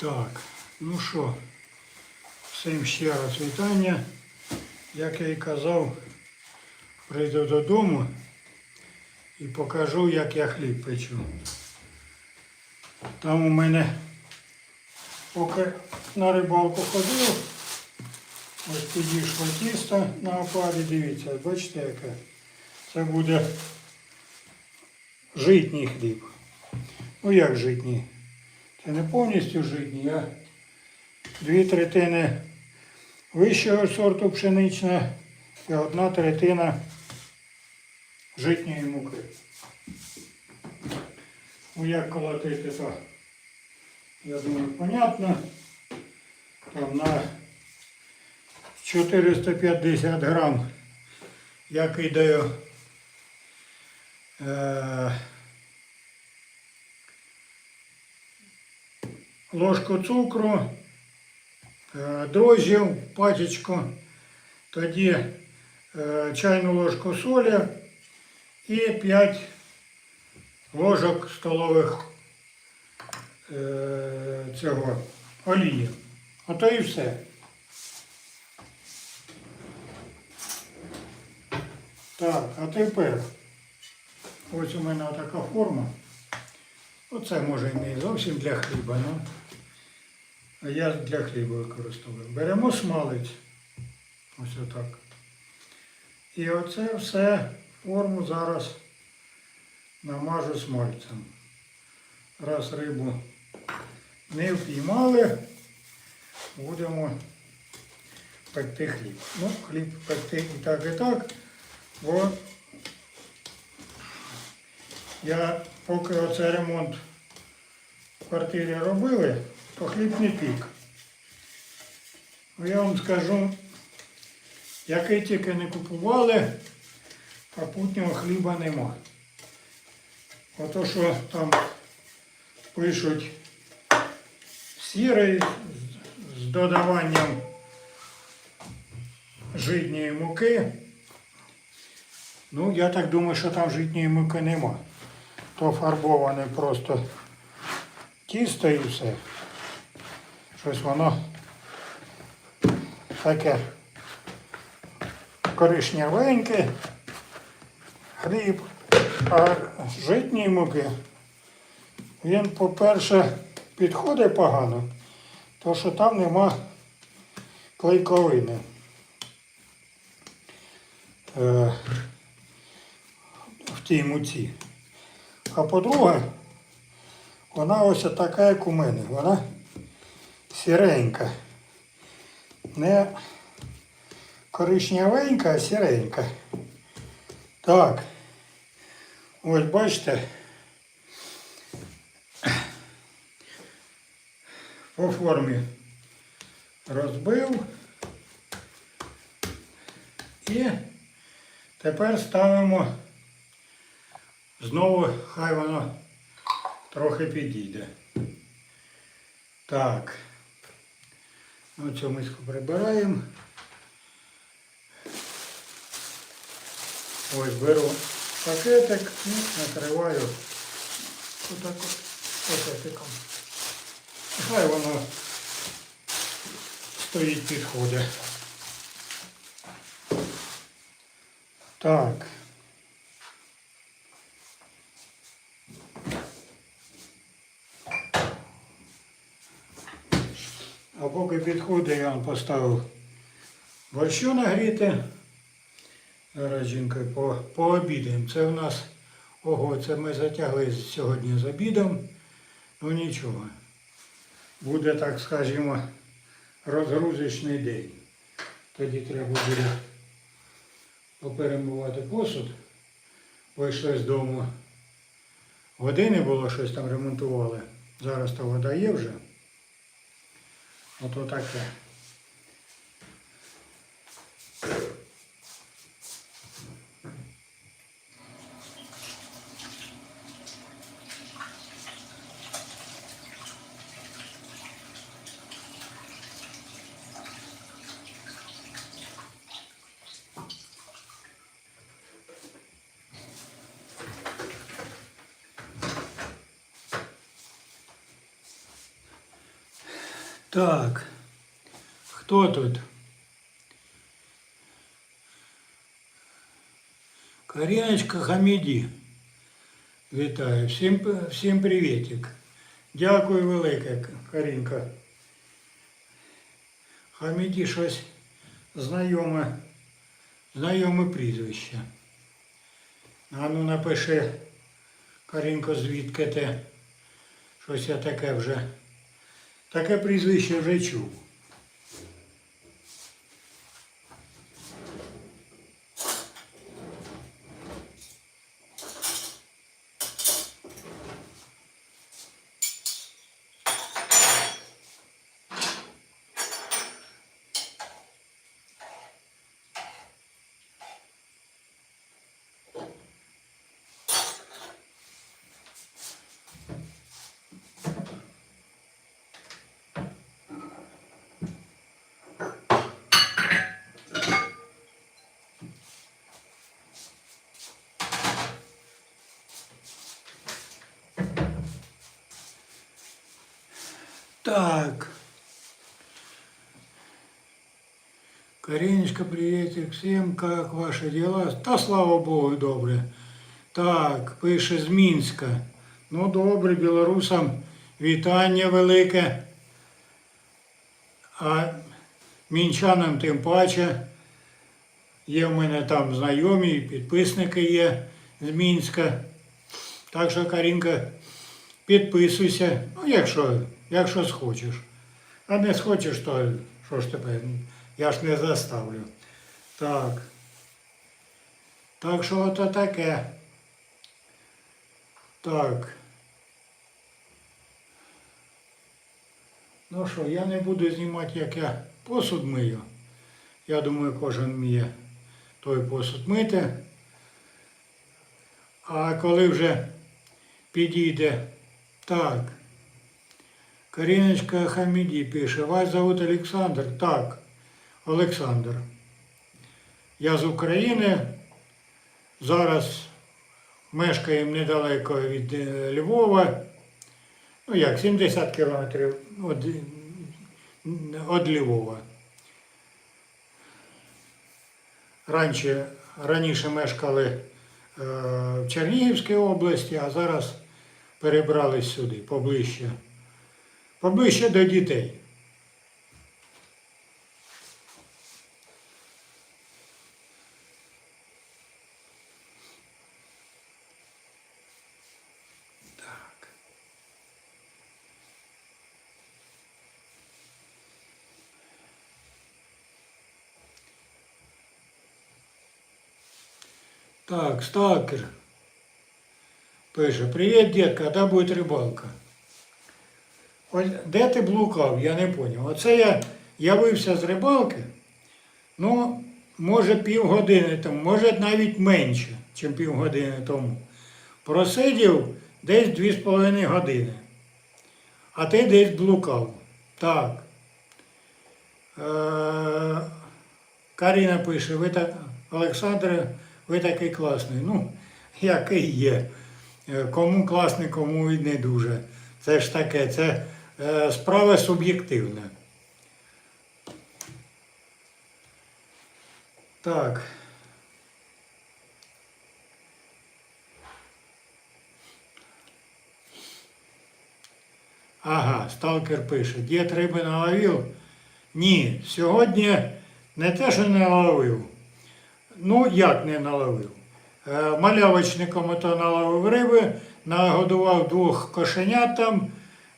Так, ну що, всім ще раз вітання. Як я і казав, прийду додому і покажу, як я хліб печу. Там у мене, поки на рибалку ходив, ось підійшло тісто на опарі, дивіться, бачите яке? Це буде житній хліб. Ну як житній? Це не повністю житній, а дві третини вищого сорту пшенична і одна третина житньої муки. Ну як колотити, то я думаю, понятно. Там на 450 грам я кидаю е, ложку цукру, дрожжів, пачечку, тоді е, чайну ложку солі і 5 ложок столових е, цього олії. Ото і все. Так, а тепер ось у мене така форма. Оце може і не зовсім для хліба, ну, а я для хліба використовую. Беремо смалець. Ось отак. І оце все форму зараз намажу смальцем. Раз рибу не впіймали, будемо пекти хліб. Ну, хліб пекти і так, і так, бо я поки оце ремонт в квартирі робили, то хліб пік. Я вам скажу, який тільки не купували, попутнього хліба нема. Ото що там пишуть сірий з додаванням житньої муки. Ну, я так думаю, що там житньої муки нема. То фарбоване просто тісто і все. Щось воно таке коричневеньке, хліб, а житньої муки. Він, по-перше, підходить погано, то що там нема клейковини. Е, в тій муці. А по-друге, вона ось така, як у мене. Вона сіренька. Не коричневенька, а сіренька. Так. Ось бачите. По формі розбив. І тепер ставимо знову, хай воно трохи підійде. Так. Ну, цю миску прибираємо. Ось беру пакетик і накриваю отак от пакетиком. Хай воно стоїть підходить. Так. А поки підходить, я вам поставив борщу нагріти. Зараз жінка по, пообідаємо. Це у нас, ого, це ми затягли сьогодні з обідом. Ну нічого. Буде, так скажімо, розгрузочний день. Тоді треба буде поперемивати посуд. Вийшли з дому. Води не було, щось там ремонтували. Зараз то вода є вже. Ото таке. Каріночка Хаміді. Вітаю. Всім, всім привітик. Дякую велике, Карінка. Хаміді щось знайоме, знайоме прізвище. А ну напиши, Карінко, звідки ти? Щось я таке вже. Таке прізвище вже чув. Так. Кариночка, приветик всем, как ваши дела? Та слава Богу, добре. Так, пише з Мінська. Ну, добре, білорусам вітання велике. А мінчанам тим паче. Є в мене там знайомі, підписники є з Мінська. Так що, Карінка, підписуйся. Ну, якщо, якщо схочеш. А не схочеш, то що ж тепер? Я ж не заставлю. Так. Так що ото таке. Так. Ну що, я не буду знімати, як я посуд мию. Я думаю, кожен вміє той посуд мити. А коли вже підійде так. Каріночка Хаміді пише, вас зовут Олександр. Так, Олександр. Я з України. Зараз мешкаємо недалеко від е, Львова. Ну як, 70 кілометрів від, від Львова. Раніше, раніше мешкали е, в Чернігівській області, а зараз перебрались сюди, поближче. Поближче до дітей. Так. Так, сталкер. Пише, привіт, дід, коли буде рибалка? Де ти блукав, я не зрозумів. Оце я явився з рибалки, ну, може півгодини тому, може навіть менше, ніж півгодини тому. Просидів десь дві з половиною години. А ти десь блукав. Так. Е, Каріна пише, ви так, Олександре, ви такий класний. Ну, який є. Е, Кому класний, кому і не дуже. Це ж таке, це справа суб'єктивна. Так. Ага, сталкер пише, дід риби наловив? Ні, сьогодні не те, що не наловив. Ну, як не наловив? Е, Малявочником ото наловив риби, нагодував двох кошенят там,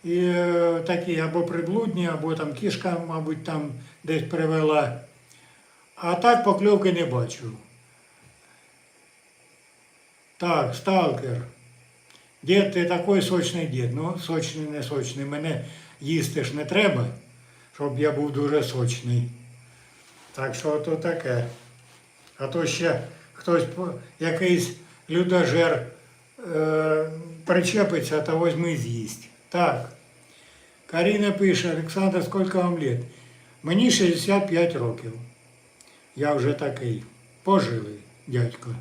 і е, такі або приблудні, або там кішка, мабуть, там десь привела. А так покльовки не бачив. Так, сталкер. Дід, ти такий сочний дід. Ну, сочний, не сочний. Мене їсти ж не треба, щоб я був дуже сочний. Так що то таке. А то ще хтось, якийсь людожер е, причепиться, то возьми з'їсть. Так. Каріна пише, Олександр, скільки вам лет? Мені 65 років. Я вже такий пожилий дядько.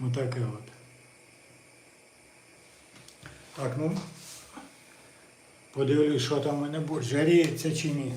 Отаке от. Так, ну. Подивлюсь, що там у мене буде, жаріється чи ні.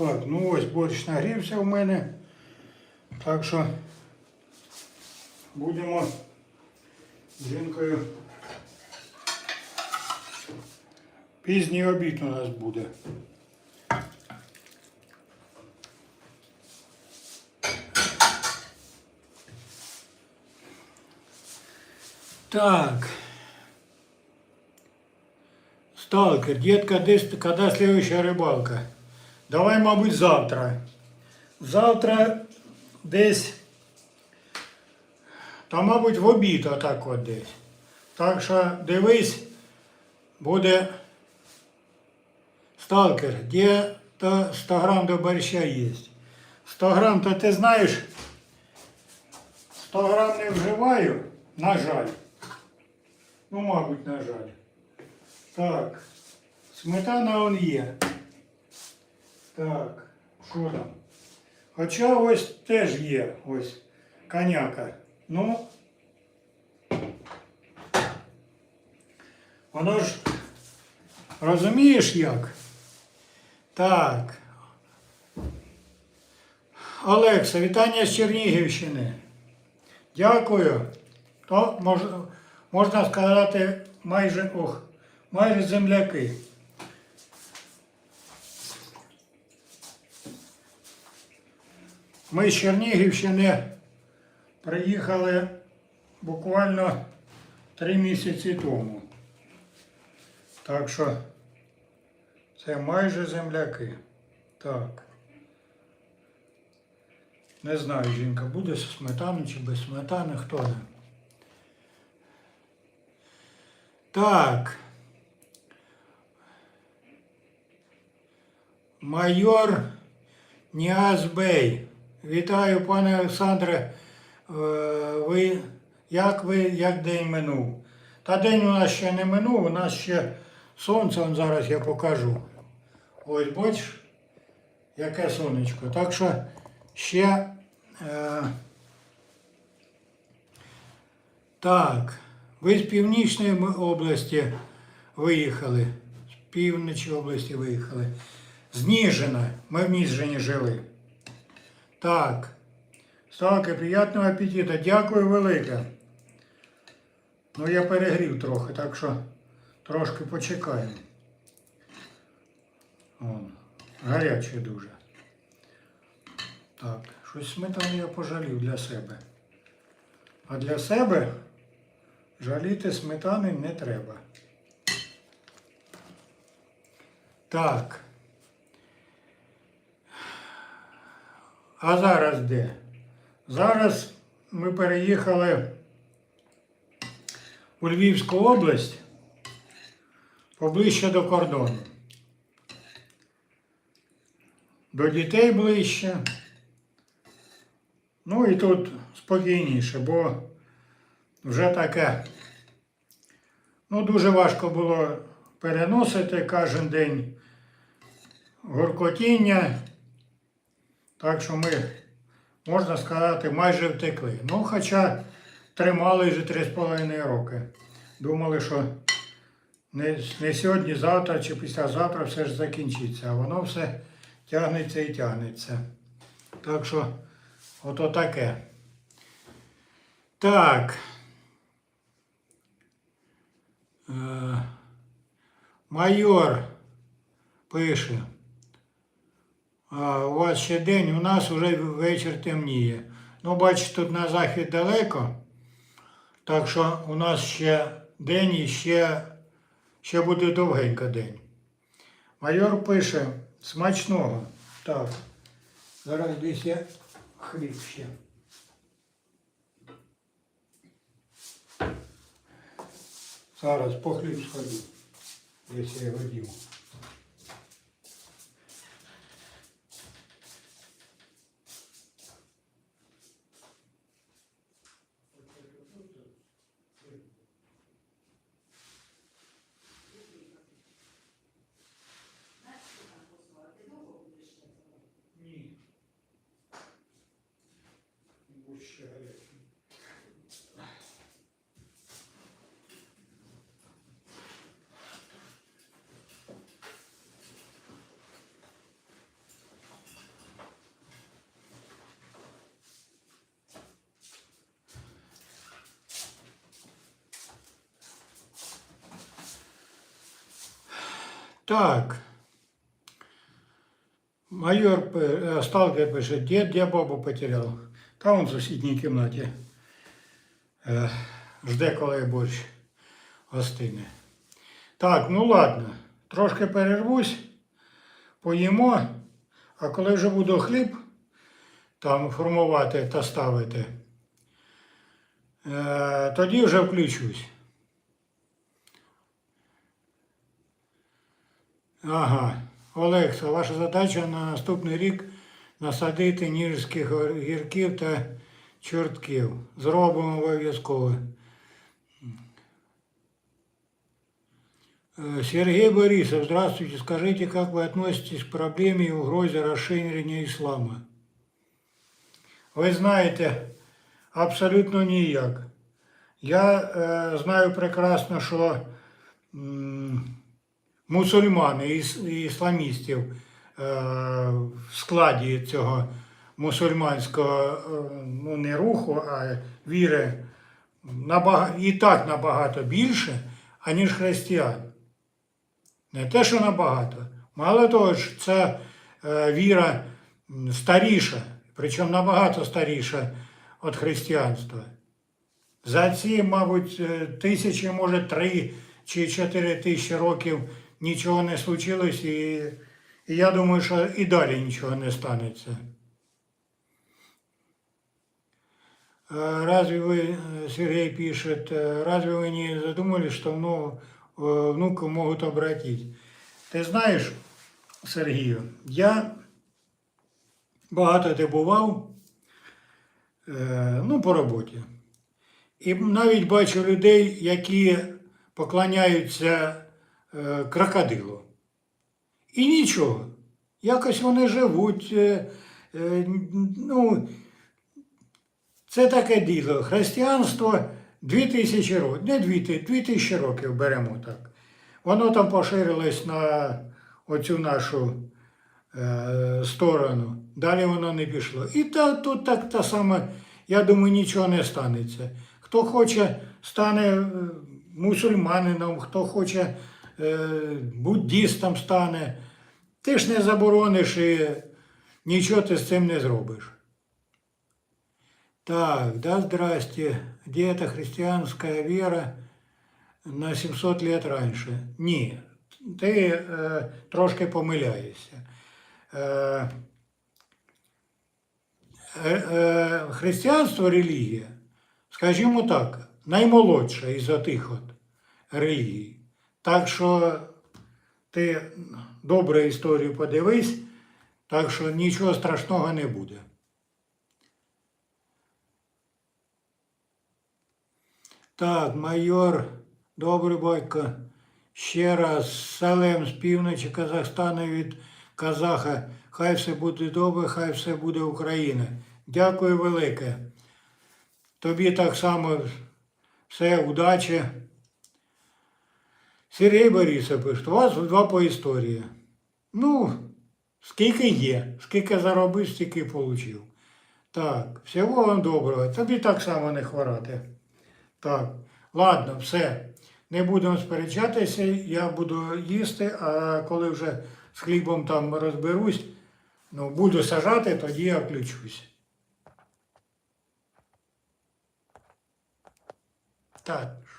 Так, ну ось борщ нагрівся в мене. Так що будемо з жінкою. Пізній обід у нас буде. Так. Сталкер, детка, десь, когда следующая рыбалка? Давай, мабуть, завтра. Завтра десь, та, мабуть, в обід отак от десь. Так що дивись, буде сталкер, де то 100 грам до борща є. 100 грам, то ти знаєш, 100 грам не вживаю, на жаль. Ну, мабуть, на жаль. Так, сметана он є. Так, що там? Хоча ось теж є, ось коняка. Ну, воно ж, розумієш як? Так. Олекса, вітання з Чернігівщини. Дякую. То мож, можна сказати майже, ох, майже земляки. Ми з Чернігівщини приїхали буквально три місяці тому. Так що це майже земляки. Так. Не знаю, жінка буде з сметани чи без сметани, хто не. Так. Майор Ніазбей. Вітаю, пане Олександре. Е, Ви, як ви, як день минув? Та день у нас ще не минув, у нас ще сонце, он зараз я покажу. Ось бачиш, яке сонечко. Так що ще. Е, так, ви з північної області виїхали. З півночі області виїхали. З Ніжина. Ми в Ніжині жили. Так. Ставки, приятного апетита. Дякую велике. Ну, я перегрів трохи, так що трошки почекаємо. Вон, гаряче дуже. Так, щось сметану я пожалів для себе. А для себе жаліти сметани не треба. Так. А зараз де? Зараз ми переїхали у Львівську область поближче до кордону. До дітей ближче. Ну і тут спокійніше, бо вже таке. Ну, дуже важко було переносити кожен день гуркотіння. Так що ми, можна сказати, майже втекли. Ну, хоча тримали вже 3,5 роки. Думали, що не, не сьогодні, завтра чи післязавтра все ж закінчиться. А воно все тягнеться і тягнеться. Так що, ото таке. Так. Е, майор пише. У вас ще день, у нас вже вечір темніє. Ну, бачите, тут на захід далеко. Так що у нас ще день і ще, ще буде довгенько день. Майор пише смачного. Так. Зараз десь я хліб ще. Зараз по хліб сходю. Десь я його Так. Майор е, сталкер пише, дід, я бабу потеряв. Та он в сусідній кімнаті. Е, жде, коли борщ остине. Так, ну ладно. Трошки перервусь, поїмо, а коли вже буду хліб там формувати та ставити, е, тоді вже включусь. Ага. Олекса, ваша задача на наступний рік насадити ніжських гірків та чортків. Зробимо обов'язково. Э, Сергей Борисов, здравствуйте. Скажите, как вы относитесь к проблеме и угрозе расширения ислама? Ви знаєте, абсолютно ніяк. Я е, знаю прекрасно, що м, мусульмани, іс- ісламістів е, в складі цього мусульманського е, ну, не руху, а віри і так набагато більше, аніж християн. Не те, що набагато. Мало того, що це е, віра старіша, причому набагато старіша від християнства. За ці, мабуть, тисячі, може, три чи чотири тисячі років нічого не случилось, і, і я думаю, що і далі нічого не станеться. Э, Разве вы, э, Сергей пишет, э, разве вы не задумались, что ну, э, внука могут обратить? Ти знаєш, Сергію, я багато де бував, е, ну, по роботі. І навіть бачу людей, які поклоняються е, крокодилу. І нічого. Якось вони живуть. е, е, ну, це таке діло. Християнство 2000 років, не 2000, 2000 років беремо так. Воно там поширилось на оцю нашу е, сторону. Далі воно не пішло. І та, тут так та саме, я думаю, нічого не станеться. Хто хоче, стане е, мусульманином, хто хоче буддістом стане. Ти ж не заборониш і нічого ти з цим не зробиш. Так, да, здрасте. Где эта христианская вера на 700 лет раніше? Ні, ти е, трошки помиляєшся. Е, е, е, християнство релігія, скажімо так, наймолодша із отих от релігій. Так що ти добре історію подивись, так що нічого страшного не буде. Так, майор, добрий батько. Ще раз салем з півночі Казахстану від Казаха. Хай все буде добре, хай все буде Україна. Дякую велике. Тобі так само все, удачі. Сергій Борисович, у вас два по історії. Ну, скільки є, скільки заробив, стільки отримав. Так, всього вам доброго. Тобі так само не хворати. Так, ладно, все. Не будемо сперечатися, я буду їсти, а коли вже з хлібом там розберусь, ну, буду сажати, тоді я включусь. Так.